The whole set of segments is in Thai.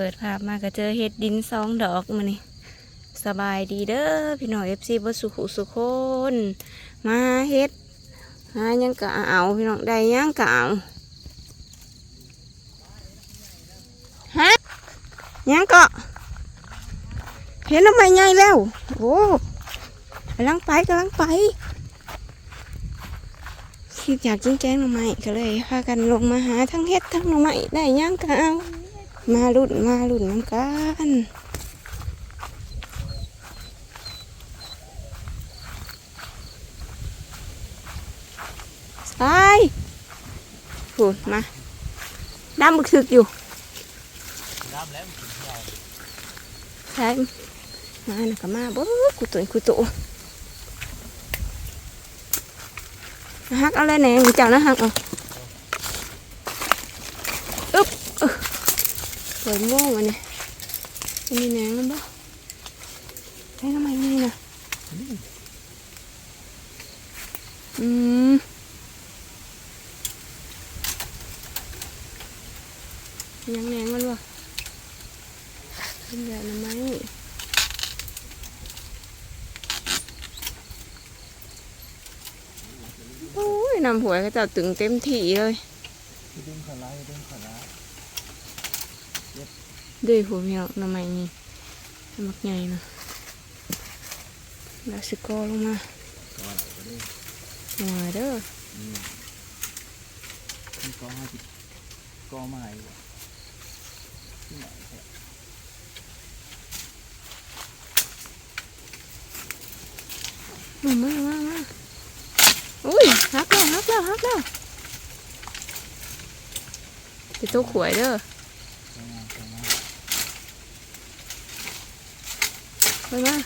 ปิดภาพมาก็เจอเห็ดดินสองดอกมานี่สบายดีเด้อพี่น้องเอฟซีบสุขุสุคนมาเฮ็ดหายังกะเอาพี่น้องได้ยังกะเอาฮะยังกะเห็นทำไมใหญ่แล้วโอ้กำลังไปกำลังไปคิดอยากจิ้งแจ้งหน่อไม้ก็เลยพากันลงมาหาทั้งเฮ็ดทั้งหน่อไม้ได้ยังกะเอา มาลุ่นมาลุ่นน้ำกันไปพูดมาดำบึกถึกอยู่น้ำแล้วใช่มาหนักก็มาบ่กูตุยกูตุฮักเอาเลยแหน่เจ้านะฮักเอาอึ๊บ อึ๊บเปิดโม่งอันนี้มีแหนงแล้วบ่ใช่ทำไมนี่นะอืมยังแหนงมันบ่เป็นแบบนั้นไหมโอ้ยนำหัวยก็จะตึงเต็มที่เลยดึงขอไล่ดึงข ด้วยหัวเมียน้ำไม้นี่มักใหญ่นะแล้วสิกอลงมาหน่อยเด้อนี่ก็ห้าสิบก็ใหม่ว่ะมามามามาอุ้ยฮักแล้วฮักแล้วฮักแล้วจะตัวขวยเด้อ สวยงามสวยงาม ไปมา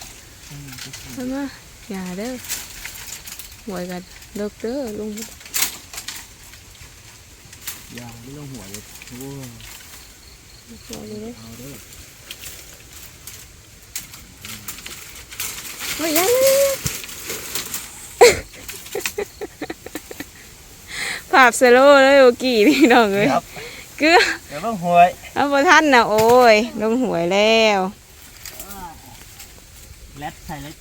อืมก็คือไปมาอย่าเด้อหวยกันเลิกเด้อลุงยาวไม่ต้องหัวเลยโอ้ยหวยเลยเด้อเอาเด้อเฮ้ยยังยังยังภาพสโลว์เลยโอกี้พี่น้องเลยครับเกือเดี๋ยวต้องหวยเอาพอท่านนะโอ้ยลงหวยแล้ว แรดใส่แรด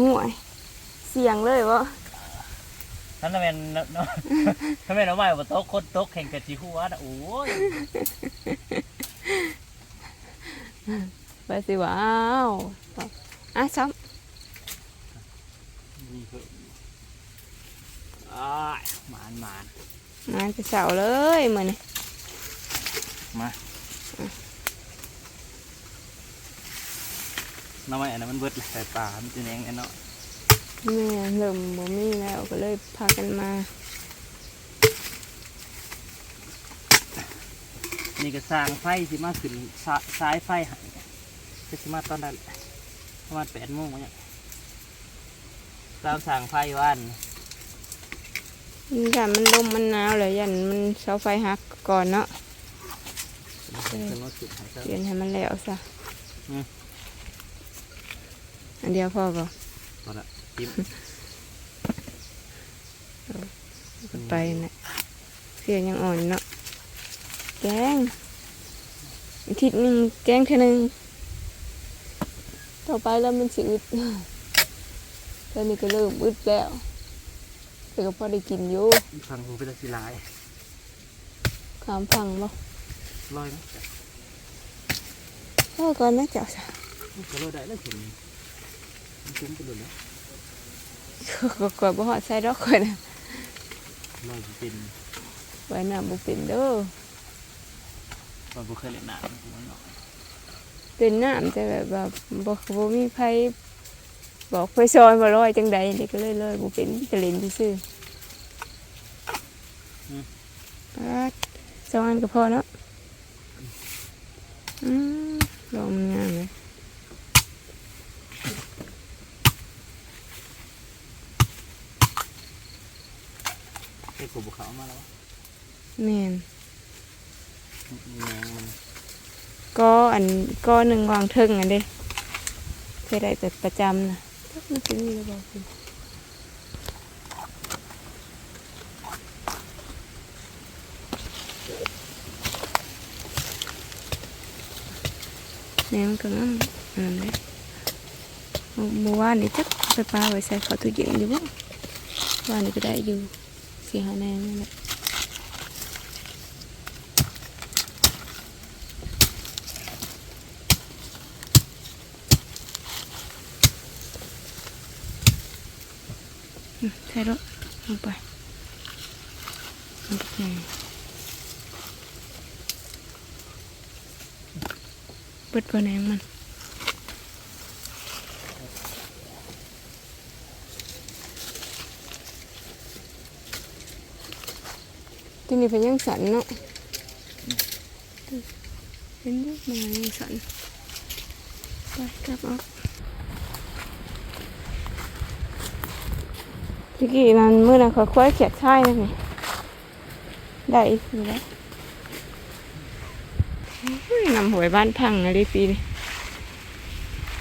ง่วย เสียงเลยวะท่านเป็นน้องท่านเป็นน้องใหม่บนโต๊ะคนโต๊ะแข่งกับจีหัวนะโอ้ยไปสิว้าวอะซ้นี่คืออ้ายหมานหมานำมาจะเสาเลยมือนี่มา น้องใหม่อันนั้นมันเบิดเลยใส่ปลามันจะแหนงไอ้เนาะแม่เริ่มบ่มีแล้วก็เลยพากันมา นี่ก็สร้างไฟสิมาขึ้นสาสายไฟใหายก็สิมาตอนนั้นแหละประมาณแปดโมงวะเนี่ยตามสั่งไฟวันยันมันลมมันหนาวเลยยันมันเสาไฟหักก่อนเนาะเป็นรถจุดหายใจเปลี่ยนให้มันแล้วซะ อืม อันเดียวพอป่ะพอละจิ้มไปนะเสียงยังอ่อนเนาะแกงอาทิตย์หนึ่งแกงเท่านึงต่อไปแล้วมันสิอึดตอนนี้ก็เริ่มอึดแล้วแต่ก็พอได้กินอยู่ฟังผมเป็นสีลายขามฟังบ่ลอยไหมเออก่อนนะเจ้าสะก็ลอยได้แล้วถึง คุ้มไปเลยนะก็กดบ่ฮอดใส่ดอกก่อนนะลอยเป็นไว้หน้ำบ่เป็นเด้อลอยบุเคยเล่นน้ำมันเนาะเป็นน้ำแต่แบบว่าบ่บ่มีไผบอกไฟซอยบ่ลอยจังใดนี่ก็เลยเลยบ่เป็นจะเล่นซื่อๆปัดสองอันก็พอเนาะอืมลองมันงามเลย ไอ้ กบบุเขามาแล้วแม่นแมงมันก็อันก็หนึ่งวางเทิงอันเด้เคยได้แต่ประจำนะทักมันสิมีหรือเปล่าคุณแหนมก็งามอันนั้นเลยเมื่อวานนี่จักไปปลาไว้ใส่ข้าวตู้เย็นอยู่บ่วานนี่ก็ได้อยู่ สี่ห้าแหนมนั่แหละใส่รถลงไปมันก็ใหญ่เปิดเปิดแหนมมัน ที่นี่เป็นยังสันเนาะเป็นลูกมายังสันไปกลับเออกตะกี้นั้นเมื่อนั้นเขาควายเขียดชายนั่นไงได้อีกทีแล้วโอ้ยนำหวยบ้านพังอะไรปีนี้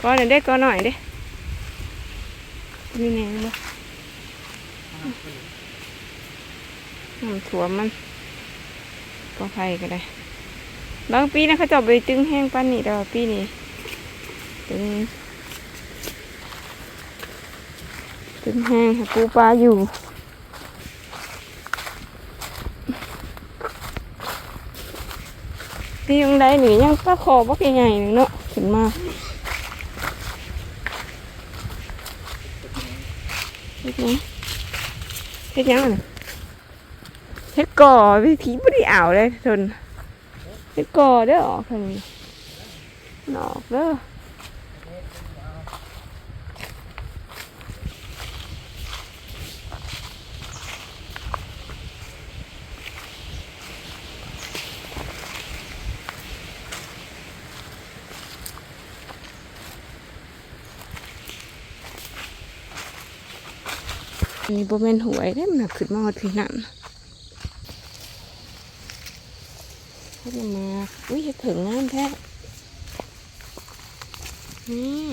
ก้อนหน่อยเด้ก้อนหน่อยเด้มีแหนงบ่ น้ำถั่วมมันก็ไฟก็ได้ บางปีนะเขาจะไปตึงแห้งปั้นนี่แต่ว่าปีนี้ตึงตึงแห้งให้ปูปลาอยู่ปียังได้หนิยังปลาคอบักใหญ่ๆเนาะขึ้นมาเฮ็ดหยังเฮ็ดยังอะน่ะ เฮ็ดก่อวิธีบ่ได้อ่าวเลยทนเฮ็ดก่อเด้อออกทางนี้นอกเด้ออันนี้บ่แม่นหวยเด้มันขึ้นมาฮอดพี่นั่น เฮ็ดละหมา อุ้ยเฮ็ดถึงงามแท้ นี่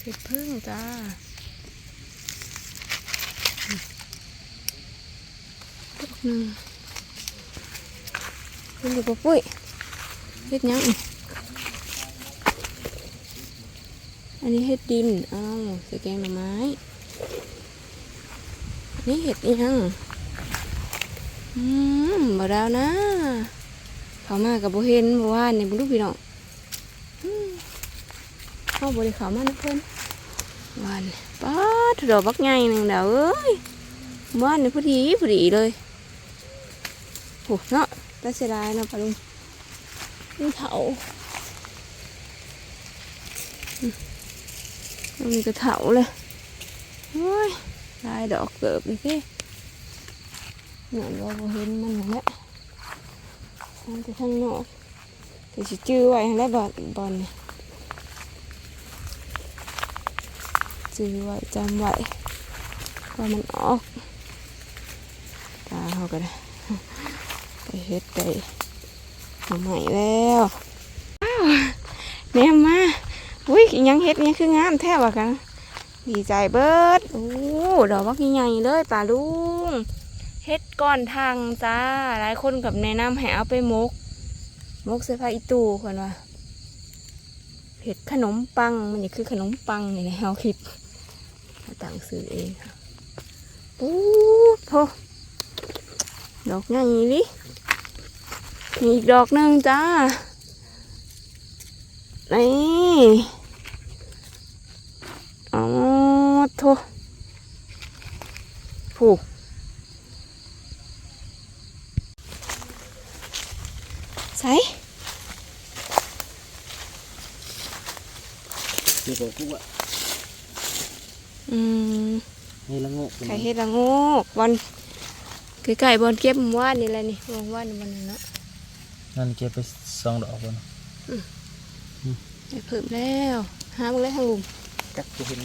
เฮ็ดพึ่งจ้าดอกหนึ่งเป็นอยู่ปะปุ้ยเฮ็ดยังอันนี้เฮ็ดดิน อ้าวใส่แกงหน่อไม้ อันนี่เฮ็ดยัง อืมบ่ดาวนะ เขามากับโบเห็นบ่ว่านี่บ่รู้พี่น้องอืมเขาบ่ได้เขามานะเพิ่อนวานป้าดดอกบักใหญ่หนึงเดาเอ้ยบ้านนี่พอดีพอดีเลยโหเนาะตาเสียดายเนาะปะลุงนี่เถาตรงนี้ก็เถาเลยโอ้ยลายดอกเกิบเลยพี่เหมือนว่าบ่เห็นมันนั่นแหละ มันจะข้างนอกแต่สิจื้อไว้ให้ได้บอลบอลนี่จื้อไว้จำไว้ว่ามันออกตาเขาก็ได้ไปเฮ็ดไปทำใหม่แล้วอ้าวเนี่ยมาอุ้ยอิหยังเฮ็ดเนี่ยคืองามแท้ว่ะกันดีใจเบิดโอ้ดอกบักใหญ่เลยป่าลุง เฮ็ดก่อนทางจ้า หลายคนกับแนะนำให้เอาไปมก มกเสื้อผ้าอีตูคนว่าเห็ดขนมปัง มันนี่คือขนมปังนี่แหละเราคิดต่างซื้อเองค่ะปุ๊บโพดอกใหญ่ดิมีอีกดอกหนึ่งจ้า นี่อ๋อโทผูก ใส่ คือบอกกูว่าอืมนี่ละโง่ไข่เฮ็ดละโงกบอลไก่ไก่บอลเก็บหมู่ว่านนี่แหละนี่วางว่านนี่มันนั่นเนาะนั่นเก็บไปสองดอกก่อนได้เพิ่มแล้วหาเบิ่งเลยทางลุมกักกูเห็น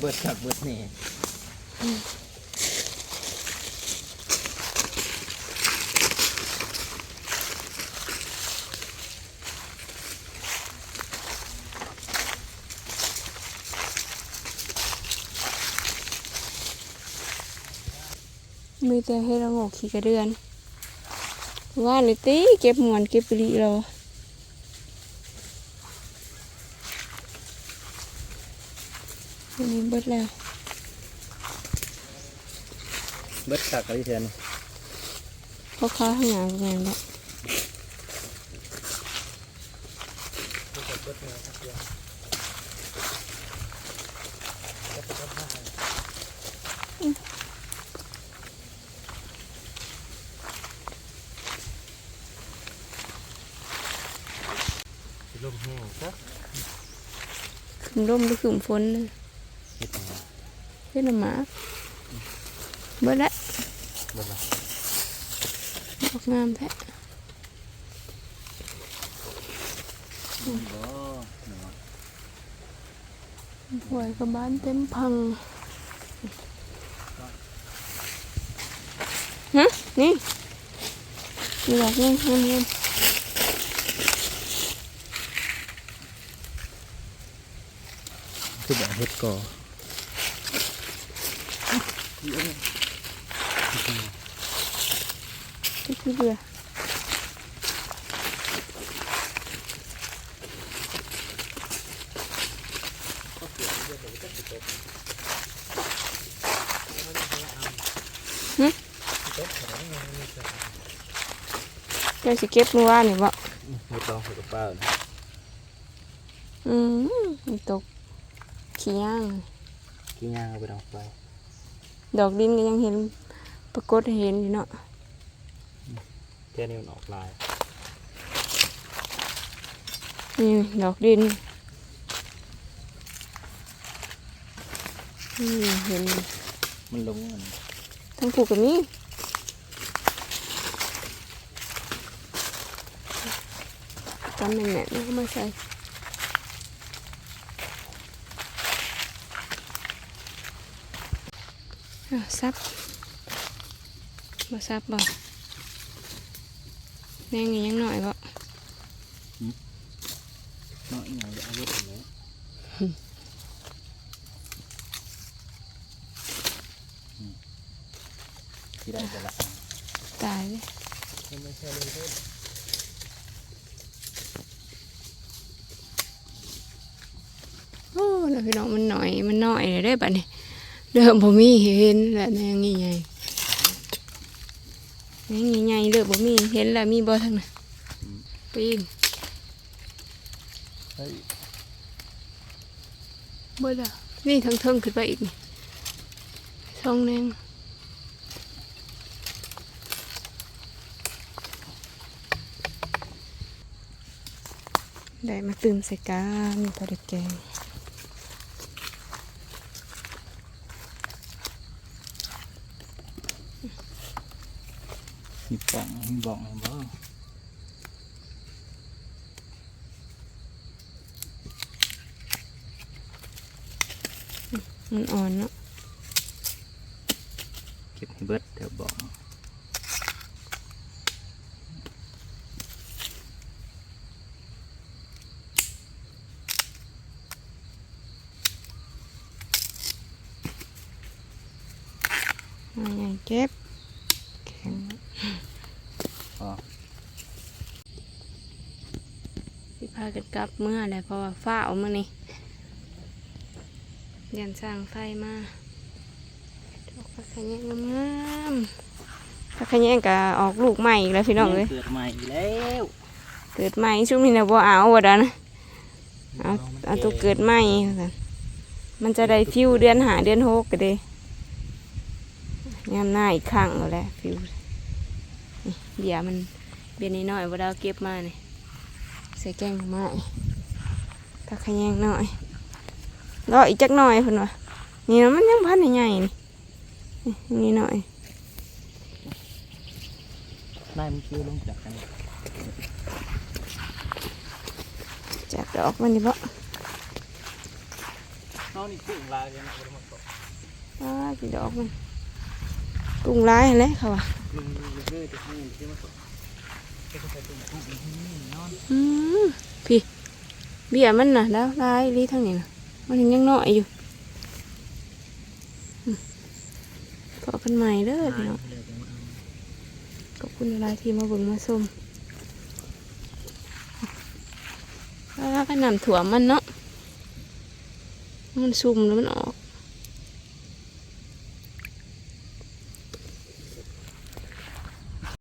เบิดกักเบิดนี่ มีแต่ให้เราโงกขี่กระเดือน ว่าเลยตีเก็บหมอนเก็บปลีเราอันนี้เบิดแล้ว เบิดตักเขาที่เทียนเขาค้าข้างหลังประาณแบอ ขึ้นร่มหรือขึ้นฝนน่ะเฮ็ดยังไงเฮ็ดน้ำหมาเบิดแล้วเบิดละออกงามแท้บ่หวยกับบ้านเต็มพังฮะนี่มีดอกนี่งามงา คือแบบเฮ็ดก่อที่คือเบื่อเจ้าสิเก็บมือว่านนี่บ่เฮ็ดลองใส่กระเป๋าอืมมีตก ขี้ย่างกินย่างเอาไปดองไฟดอกดินก็ยังเห็นปรากฏให้เห็นอยู่เนาะแค่นี้มันออกลายนี่ดอกดินนี่เห็น มันลงมันทั้งผูกกับนี้จำแม่นๆแล้วก็มาใส่ อะซับมาซับบ่แม่งนี่ยังหน่อยบ่เนาะอีหยังจะเอา เฮ็ดอันนี้อืมที่ได้แต่ละอันตายเลยไม่ใช่เลยเด้อโอ้แล้วพี่น้องมันหน่อยมันน้อยเลยได้บัดนี้เดิมบ่มีเห็นแล้วแนงใหญ่ๆแนงใหญ่ๆเด้อบ่มีเห็นแล้วมีบ่ทั้งนั้นปีนเฮ้ยบ่ล่ะนี่ทั้งเทิงขึ้นไปอีกนี่ช่องแนงได้มาตื่มใส่กันพอได้แกง มีป่องมีบ่องให้บ่มันอ่อนเนาะเก็บให้เบิดแถวบ่องมาอย่างเก็บแข็ง พอ สิ พากันกลับเมื่อไรเพราะว่าฟ้าเอามานี่ยันสร้างไฟมาดอกผักขะแยงงามๆผักขะแยงก็ออกลูกใหม่อีกแล้วพี่น้องเลยเกิดใหม่อีกแล้วเกิดใหม่ช่วงนี้นะบ่เอาวะดานะเอาเอาตัวเกิดใหม่ว่าซั่นมันจะได้ฟิวเดือนหาเดือนหกก็เด้ยามหน้าอีกครั้งแล้วแหละฟิวนี่เบียร์มันเบียร์น้อยๆบ่ได้เอาเก็บมานี่ใส่แกงหน่อไม้ผักขะแยงหน่อยรออีกจักหน่อยเพิ่นว่านี่นะมันยังพันใหญ่ๆนี่นี่นี่หน่อยได้มันคิวลงจากกันจากดอกมันนี่บ่เอานี่กุ้งลายเลยนะบ่ได้มาตกอ้ากี่ดอกมันกุ้งร้ายหั่นแหละเขาว่ากุ้งเรื่ อืมพี่เบี้ยมันน่ะแล้วลายลีทั้งนี้น่ะมันยังน้อยอยู่พอกันใหม่เด้อพี่น้องขอบคุณหลายที่มาบิ่งมาชมอ่าก็นำถั่วมมันเนาะมันซุ่มแล้วมันออก